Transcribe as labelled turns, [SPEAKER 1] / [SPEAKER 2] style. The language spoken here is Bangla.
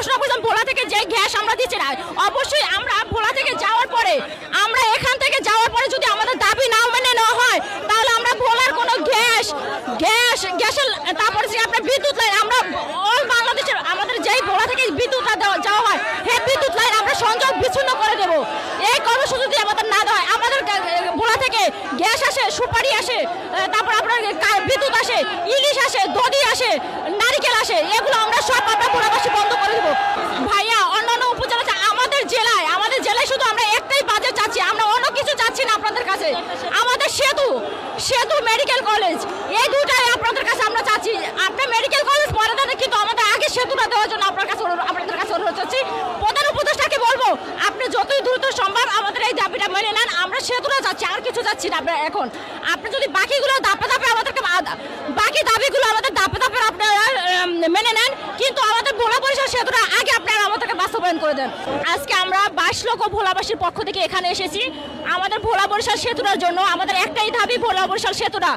[SPEAKER 1] প্রশ্ন করছিলাম ভোলা থেকে যে গ্যাস আমরা দিচ্ছি না, অবশ্যই আমরা ভোলা থেকে যাওয়ার পরে, আমরা এখান থেকে যাওয়ার পরে যদি আমাদের দাবি না মেনে নেওয়া হয়, তাহলে আমরা ভোলার কোনো গ্যাস গ্যাস, গ্যাসের, তারপরে যে আপনার বিদ্যুৎ লাইন, আমরা অল বাংলাদেশের, আমাদের যেই ভোলা থেকে বিদ্যুৎটা দেওয়া- যাওয়া হয় হে বিদ্যুৎ লাইন আমরা সংযোগ বিচ্ছিন্ন করে দেব। এই কর্মসূচি আমাদের না দেওয়া হয়, আমাদের ভোলা থেকে গ্যাস আসে, সুপারি আসে তারপর আপনার বিদ্যুৎ আসে, ইলিশ আসে, দধি আসে, নারিকেল আসে, এগুলো আমরা সব আমরা ভোলাবাসী বন্ধ করে দেবো ভাইয়া অন্যান্য উপজেলা চা- আমাদের জেলায় আমাদের জেলায় শুধু আমরা একটাই বাজেট চাচ্ছি আমরা অন্য কিছু চাচ্ছি কাছে আমাদের সেতু সেতু মেডিকেল কলেজ এই দুটাই আপনাদের কাছে আমরা চাচ্ছি। আপনার মেডিকেল কলেজ পরে দেন কিন্তু আমাদের আগে সেতুটা দেওয়ার জন্য আপনার কাছে আপনাদের কাছে অনুরোধ করছি। প্রধান উপদেষ্টাকে বলব, আপনি যতই দ্রুত সম্ভব আমাদের এই দাবিটা মেনে নেন। আমরা সেতুটা যাচ্ছি আর কিছু যাচ্ছি না আমরা এখন। আপনি যদি বাকিগুলো ধাপে ধাপে আমাদেরকে বাকি দাবিগুলো আমাদের ধাপে ধাপে আপনারা মেনে নেন। কিন্তু আমাদের ভোলা পরিষদ সেতুটা আগে আপনারা বাস্তবায়ন করে দেন। আজকে আমরা বাইশ লক্ষ ভোলাবাসীর পক্ষ থেকে এখানে এসেছি। আমাদের ভোলা বরিশাল সেতুটার জন্য আমাদের একটাই দাবি ভোলা বরিশাল সেতুটা।